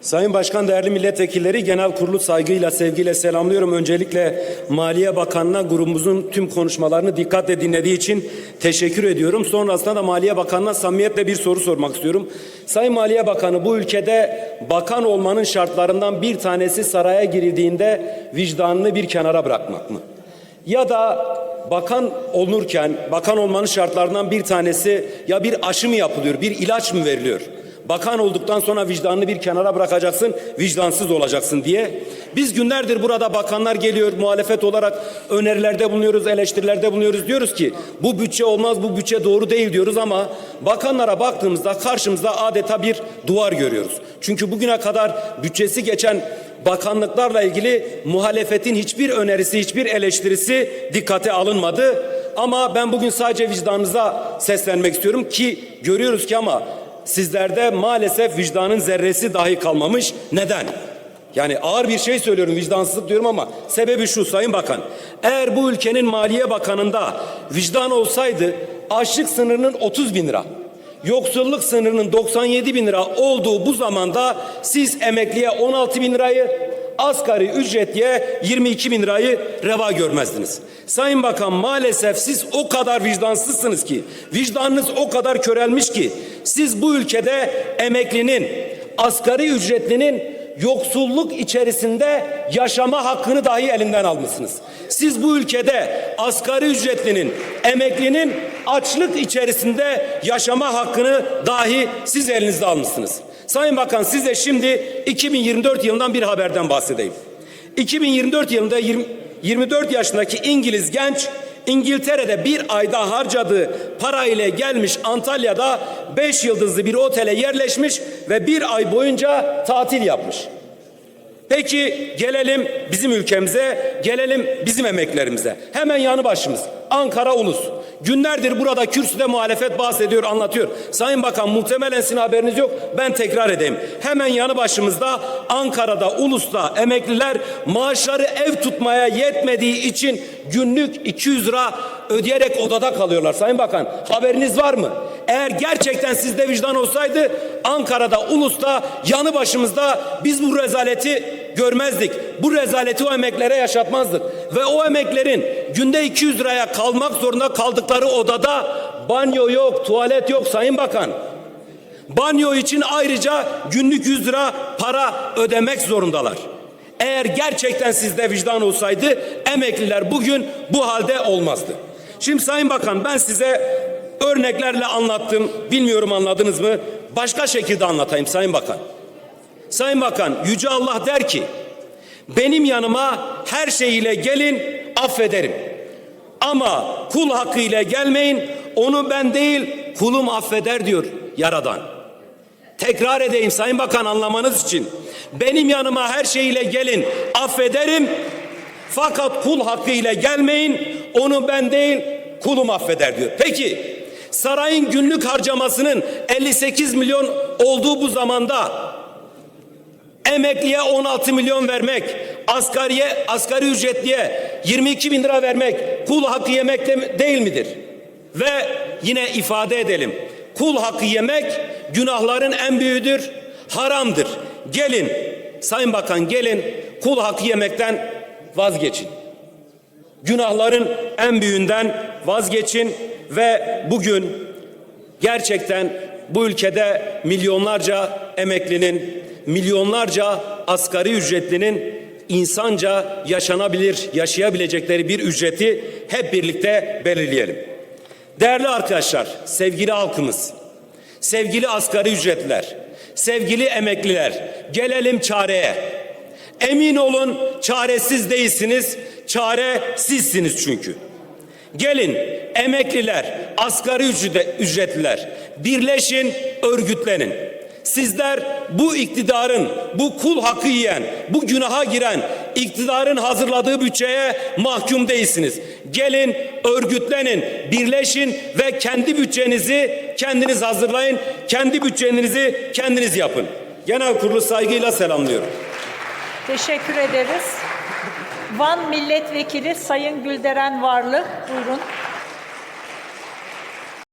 Sayın Başkan, değerli milletvekilleri, genel kurulu saygıyla, sevgiyle selamlıyorum. Öncelikle Maliye Bakanı'na grubumuzun tüm konuşmalarını dikkatle dinlediği için teşekkür ediyorum. Sonrasında da Maliye Bakanı'na samimiyetle bir soru sormak istiyorum. Sayın Maliye Bakanı, bu ülkede bakan olmanın şartlarından bir tanesi saraya girildiğinde vicdanını bir kenara bırakmak mı? Ya da bakan olurken, bakan olmanın şartlarından bir tanesi ya bir aşı mı yapılıyor, bir ilaç mı veriliyor? Bakan olduktan sonra vicdanını bir kenara bırakacaksın, vicdansız olacaksın diye. Biz günlerdir burada bakanlar geliyor, muhalefet olarak önerilerde bulunuyoruz, eleştirilerde bulunuyoruz. Diyoruz ki bu bütçe olmaz, bu bütçe doğru değil diyoruz ama bakanlara baktığımızda karşımızda adeta bir duvar görüyoruz. Çünkü bugüne kadar bütçesi geçen bakanlıklarla ilgili muhalefetin hiçbir önerisi, hiçbir eleştirisi dikkate alınmadı. Ama ben bugün sadece vicdanınıza seslenmek istiyorum ki görüyoruz ki ama sizlerde maalesef vicdanın zerresi dahi kalmamış. Neden? Yani ağır bir şey söylüyorum vicdansızlık diyorum ama sebebi şu Sayın Bakan. Eğer bu ülkenin Maliye Bakanı'nda vicdan olsaydı açlık sınırının 30 bin lira, yoksulluk sınırının 97 bin lira olduğu bu zamanda siz emekliye 16 bin lirayı asgari ücretliye 22 bin lirayı reva görmezdiniz. Sayın Bakan maalesef siz o kadar vicdansızsınız ki, vicdanınız o kadar körelmiş ki, siz bu ülkede emeklinin, asgari ücretlinin yoksulluk içerisinde yaşama hakkını dahi elinden almışsınız. Siz bu ülkede asgari ücretlinin, emeklinin açlık içerisinde yaşama hakkını dahi siz elinizde almışsınız. Sayın Bakan size şimdi 2024 yılından bir haberden bahsedeyim. 2024 yılında 20, 24 yaşındaki İngiliz genç İngiltere'de bir ayda harcadığı para ile gelmiş Antalya'da 5 yıldızlı bir otele yerleşmiş ve bir ay boyunca tatil yapmış. Peki gelelim bizim ülkemize, gelelim bizim emeklerimize. Hemen yanı başımız Ankara Ulus. Günlerdir burada kürsüde muhalefet bahsediyor, anlatıyor. Sayın Bakan muhtemelen sizin haberiniz yok. Ben tekrar edeyim. Hemen yanı başımızda Ankara'da, Ulus'ta emekliler maaşları ev tutmaya yetmediği için günlük 200 lira ödeyerek odada kalıyorlar. Sayın Bakan haberiniz var mı? Eğer gerçekten sizde vicdan olsaydı Ankara'da, Ulus'ta, yanı başımızda biz bu rezaleti görmezdik. Bu rezaleti o emeklere yaşatmazdık. Ve o emeklerin günde 200 liraya kalmak zorunda kaldıkları odada banyo yok, tuvalet yok Sayın Bakan. Banyo için ayrıca günlük 100 lira para ödemek zorundalar. Eğer gerçekten sizde vicdan olsaydı emekliler bugün bu halde olmazdı. Şimdi Sayın Bakan ben size örneklerle anlattım. Bilmiyorum anladınız mı? Başka şekilde anlatayım Sayın Bakan. Sayın Bakan Yüce Allah der ki benim yanıma her şeyiyle gelin affederim. Ama kul hakkıyla gelmeyin onu ben değil kulum affeder diyor Yaradan. Tekrar edeyim Sayın Bakan anlamanız için. Benim yanıma her şeyiyle gelin affederim. Fakat kul hakkıyla gelmeyin onu ben değil kulum affeder diyor. Peki sarayın günlük harcamasının 58 milyon olduğu bu zamanda emekliye 16 milyon vermek, asgariye, asgari ücretliye 22 bin lira vermek kul hakkı yemek de, değil midir? Ve yine ifade edelim. Kul hakkı yemek günahların en büyüğüdür, haramdır. Gelin Sayın Bakan gelin kul hakkı yemekten vazgeçin. Günahların en büyüğünden vazgeçin ve bugün gerçekten bu ülkede milyonlarca emeklinin, milyonlarca asgari ücretlinin insanca yaşanabilir, yaşayabilecekleri bir ücreti hep birlikte belirleyelim. Değerli arkadaşlar, sevgili halkımız, sevgili asgari ücretliler, sevgili emekliler, gelelim çareye. Emin olun çaresiz değilsiniz, çare sizsiniz çünkü. Gelin emekliler, asgari ücretliler birleşin, örgütlenin. Sizler bu iktidarın, bu kul hakkı yiyen, bu günaha giren iktidarın hazırladığı bütçeye mahkum değilsiniz. Gelin, örgütlenin, birleşin ve kendi bütçenizi kendiniz hazırlayın. Kendi bütçenizi kendiniz yapın. Genel kurulu saygıyla selamlıyorum. Teşekkür ederiz. Van Milletvekili Sayın Gülderen Varlı. Buyurun.